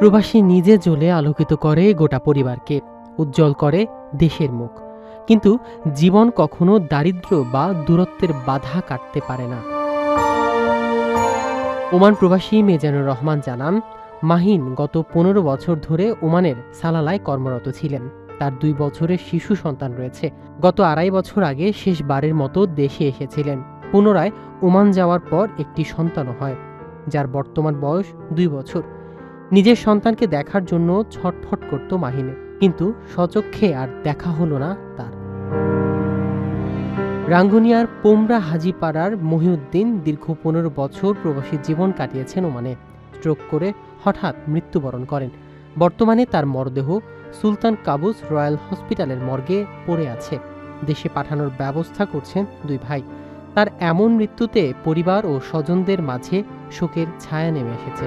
প্রবাসী নিজে জ্বলে আলোকিত করে গোটা পরিবারকে, উজ্জ্বল করে দেশের মুখ। কিন্তু জীবন কখনো দারিদ্র্য বা দূরত্বের বাধা কাটতে পারে না। ওমান প্রবাসী মেজানুর রহমান জানান, মাহিন গত পনেরো বছর ধরে ওমানের সালালায় কর্মরত ছিলেন। তার দুই বছরের শিশু সন্তান রয়েছে। গত আড়াই বছর আগে শেষবারের মতো দেশে এসেছিলেন। পুনরায় ওমান যাওয়ার পর একটি সন্তানও হয়, যার বর্তমান বয়স দুই বছর। নিজের সন্তানকে দেখার জন্য ছটফট করত মাহিনে, কিন্তু সচক্ষে আর দেখা হলো না তার। রাঙ্গুনিয়ার পোমরা হাজিপাড়ার মহিউদ্দিন দীর্ঘ পনেরো বছর প্রবাসী জীবন কাটিয়েছেন ওমানে। স্ট্রোক করে হঠাৎ মৃত্যুবরণ করেন। বর্তমানে তার মরদেহ সুলতান কাবুস রয়্যাল হসপিটালের মর্গে পড়ে আছে। দেশে পাঠানোর ব্যবস্থা করছেন দুই ভাই। তার এমন মৃত্যুতে পরিবার ও স্বজনদের মাঝে শোকের ছায়া নেমে এসেছে।